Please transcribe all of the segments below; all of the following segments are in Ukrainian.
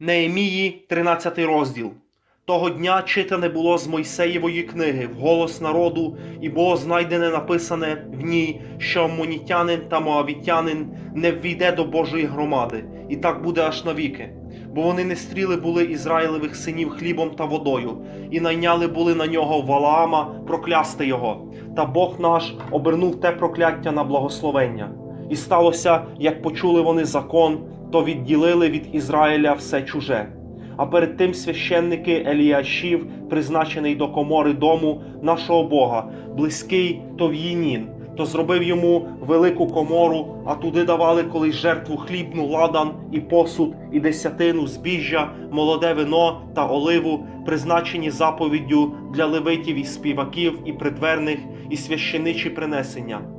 Неемії, 13 розділ. Того дня читане було з Мойсеєвої книги вголос народу, і було знайдене написане в ній, що монітянин та моавітянин не ввійде до Божої громади, і так буде аж навіки. Бо вони не стріли були Ізраїлевих синів хлібом та водою, і найняли були на нього Валаама проклясти його. Та Бог наш обернув те прокляття на благословення. І сталося, як почули вони закон, то відділили від Ізраїля все чуже. А перед тим священники Еліашів, призначений до комори дому нашого Бога, близький Тов'їнін, то зробив йому велику комору, а туди давали колись жертву хлібну, ладан і посуд, і десятину, збіжжя, молоде вино та оливу, призначені заповіддю для левитів і співаків, і придверних, і священичі принесення.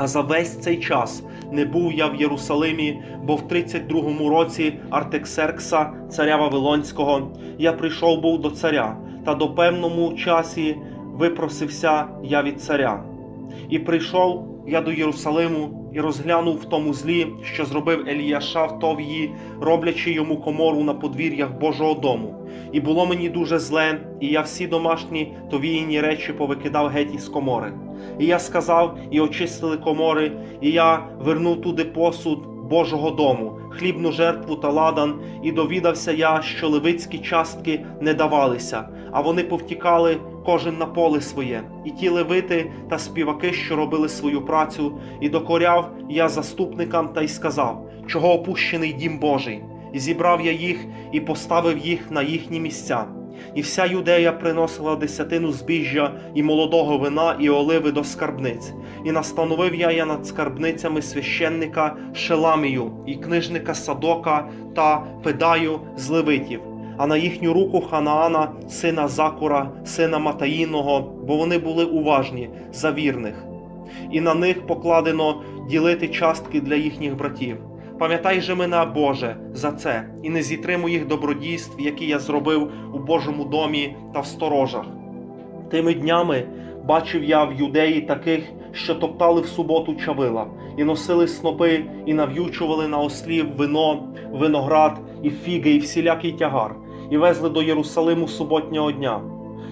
А за весь цей час не був я в Єрусалимі, бо в 32-му році Артексеркса, царя Вавилонського, я прийшов був до царя, та до певному часі випросився я від царя. І прийшов я до Єрусалиму і розглянув в тому злі, що зробив Еліяша в Товії, роблячи йому комору на подвір'ях Божого дому. І було мені дуже зле, і я всі домашні товіїні речі повикидав геть із комори. І я сказав, і очистили комори, і я вернув туди посуд Божого дому, хлібну жертву та ладан, і довідався я, що левицькі частки не давалися, а вони повтікали кожен на поле своє, і ті левити та співаки, що робили свою працю, і докоряв я заступникам та й сказав, чого опущений дім Божий, і зібрав я їх і поставив їх на їхні місця. І вся юдея приносила десятину збіжжя і молодого вина і оливи до скарбниць, і настановив я я над скарбницями священника Шеламію і книжника Садока та Педаю з Левитів, а на їхню руку Ханаана, сина Закура, сина Матаїного, бо вони були уважні за вірних, і на них покладено ділити частки для їхніх братів. Пам'ятай же мене, Боже, за це, і не зітри моїх добродійств, які я зробив у Божому домі та в сторожах. Тими днями бачив я в юдеї таких, що топтали в суботу чавила, і носили снопи, і нав'ючували на ослів вино, виноград, і фіги, і всілякий тягар, і везли до Єрусалиму суботнього дня.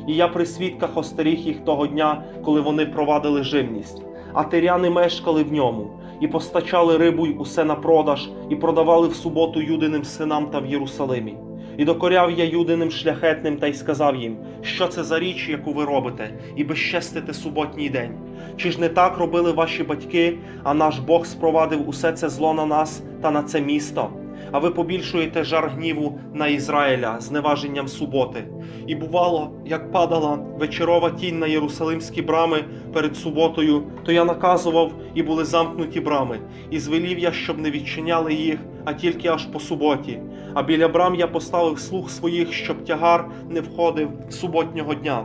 І я при свідках остеріг їх того дня, коли вони провадили живність, а тиряни мешкали в ньому і постачали рибу й усе на продаж, і продавали в суботу юдиним синам та в Єрусалимі. І докоряв я юдиним шляхетним та й сказав їм, що це за річ, яку ви робите, і безчестите суботній день. Чи ж не так робили ваші батьки, а наш Бог спровадив усе це зло на нас та на це місто? А ви побільшуєте жар гніву на Ізраїля зневаженням суботи. І бувало, як падала вечорова тінь на єрусалимські брами перед суботою, то я наказував, і були замкнуті брами, і звелів я, щоб не відчиняли їх, а тільки аж по суботі. А біля брам я поставив слуг своїх, щоб тягар не входив суботнього дня.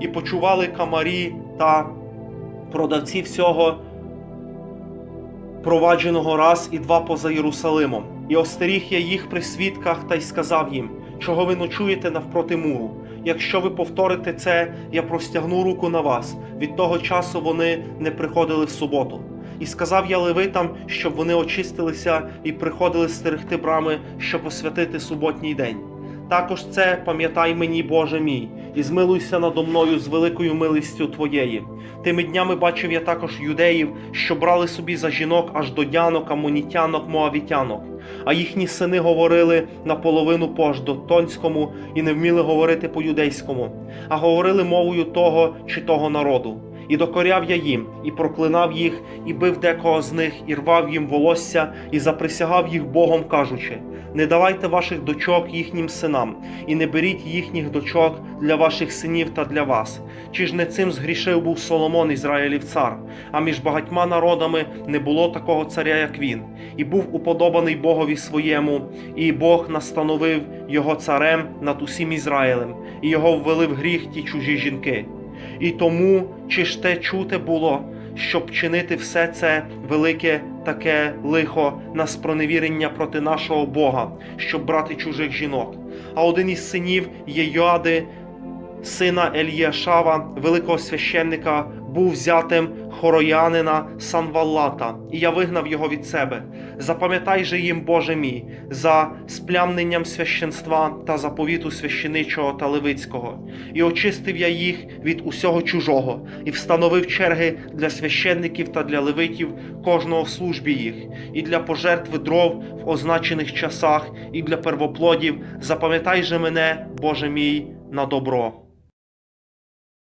І почували камарі та продавці всього провадженого раз і два поза Єрусалимом. І остеріг я їх при свідках та й сказав їм, чого ви ночуєте навпроти муру. Якщо ви повторите це, я простягну руку на вас. Від того часу вони не приходили в суботу. І сказав я левитам, щоб вони очистилися і приходили стерегти брами, щоб освятити суботній день. Також це пам'ятай мені, Боже мій, і змилуйся надо мною з великою милістю Твоєї. Тими днями бачив я також юдеїв, що брали собі за жінок аж до дянок, амонітянок, моавітянок. А їхні сини говорили наполовину по ждотонському і не вміли говорити по-юдейському, а говорили мовою того чи того народу. І докоряв я їм, і проклинав їх, і бив декого з них, і рвав їм волосся, і заприсягав їх Богом, кажучи: не давайте ваших дочок їхнім синам, і не беріть їхніх дочок для ваших синів та для вас. Чи ж не цим згрішив був Соломон, Ізраїлів цар, а між багатьма народами не було такого царя, як він, і був уподобаний Богові своєму, і Бог настановив його царем над усім Ізраїлем, і його ввели в гріх ті чужі жінки. І тому, чи ж те чуте було, щоб чинити все це велике таке лихо на спроневірення проти нашого Бога, щоб брати чужих жінок. А один із синів Єйоади, сина Еліяшава, великого священника, був взятим хороянина Санваллата, і я вигнав його від себе. Запам'ятай же їм, Боже мій, за сплямненням священства та заповіту священичого та левицького, і очистив я їх від усього чужого, і встановив черги для священників та для левитів кожного в службі їх, і для пожертви дров в означених часах, і для первоплодів. Запам'ятай же мене, Боже мій, на добро.